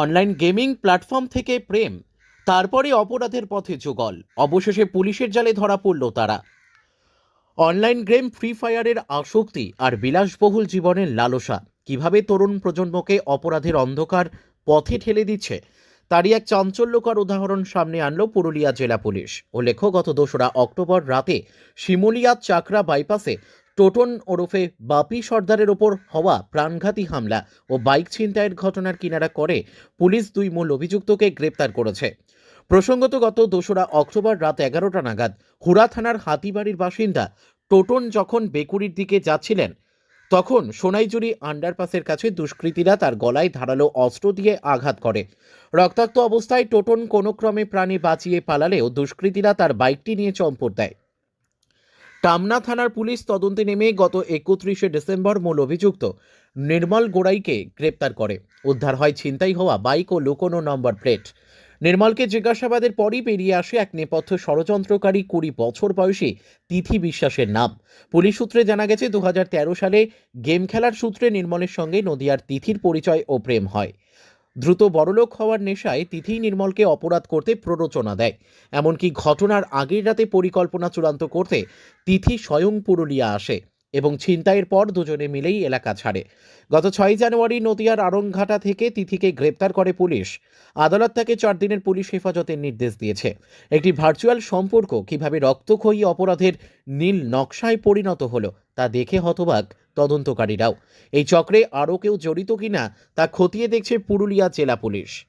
Online gaming platform থেকে প্রেম, তারপরে অপরাধের পথে যুগল। অবশেষে পুলিশের জালে ধরা পড়ল তারা। অনলাইন গেম ফ্রি ফায়ারের আসক্তি আর বিলাসবহুল জীবনের লালসা। কীভাবে তরুণ প্রজন্মকে অপরাধের অন্ধকার পথে ঠেলে দিচ্ছে, তারই এক চাঞ্চল্যকর উদাহরণ সামনে আনলো পুরুলিয়া জেলা পুলিশ। উল্লেখ্য, গত দোসরা অক্টোবর রাতে শিমুলিয়া চাকরা বাইপাসে টোটন ওরফে বাপি সর্দারের ওপর হওয়া প্রাণঘাতী হামলা ও বাইক ছিনতাইয়ের ঘটনার কিনারা করে পুলিশ দুই মূল অভিযুক্তকে গ্রেপ্তার করেছে। প্রসঙ্গত গত দোসরা অক্টোবর রাত এগারোটা নাগাদ হুরা থানার হাতিবাড়ির বাসিন্দা টোটন যখন বেকুরির দিকে যাচ্ছিলেন, তখন সোনাইজুরি আন্ডারপাসের কাছে দুষ্কৃতীরা তার গলায় ধারালো অস্ত্র দিয়ে আঘাত করে। রক্তাক্ত অবস্থায় টোটন কোনো ক্রমে প্রাণে বাঁচিয়ে পালালেও দুষ্কৃতীরা তার বাইকটি নিয়ে চম্পট দেয়। টামনা থানার পুলিশ তদন্তে নেমে গত একত্রিশে ডিসেম্বর মূল অভিযুক্ত নির্মল গোড়াইকে গ্রেপ্তার করে। উদ্ধার হয় ছিনতাই হওয়া বাইক ও লুকোনো নম্বর প্লেট। নির্মলকে জিজ্ঞাসাবাদের পরই বেরিয়ে আসে এক নেপথ্য ষড়যন্ত্রকারী কুড়ি বছর বয়সী তিথি বিশ্বাসের নাম। পুলিশ সূত্রে জানা গেছে দু হাজার তেরো সালে গেম খেলার সূত্রে নির্মলের সঙ্গে নদিয়ার তিথির পরিচয় ও প্রেম হয়। দ্রুত বড়লোক হওয়ার নেশায় তিথি নির্মলকে অপরাধ করতে প্ররোচনা দেয়। এমনকি ঘটনার আগের রাতে পরিকল্পনা চূড়ান্ত করতে তিথি স্বয়ং পুরুলিয়া আসে। এবং ছিনতাইয়ের পর দুজনে মিলেই এলাকা ছাড়ে। গত ছয় জানুয়ারি নদিয়ার আরংঘাটা থেকে তিথিকে গ্রেপ্তার করে পুলিশ। আদালত তাকে চার দিনের পুলিশ হেফাজতের নির্দেশ দিয়েছে। একটি ভার্চুয়াল সম্পর্ক কীভাবে রক্তক্ষয়ী অপরাধের নীল নকশায় পরিণত হলো, তা দেখে হতবাক তদন্তকারীরাও। এই চক্রে আরও কেউ জড়িত কিনা, তা খতিয়ে দেখছে পুরুলিয়া জেলা পুলিশ।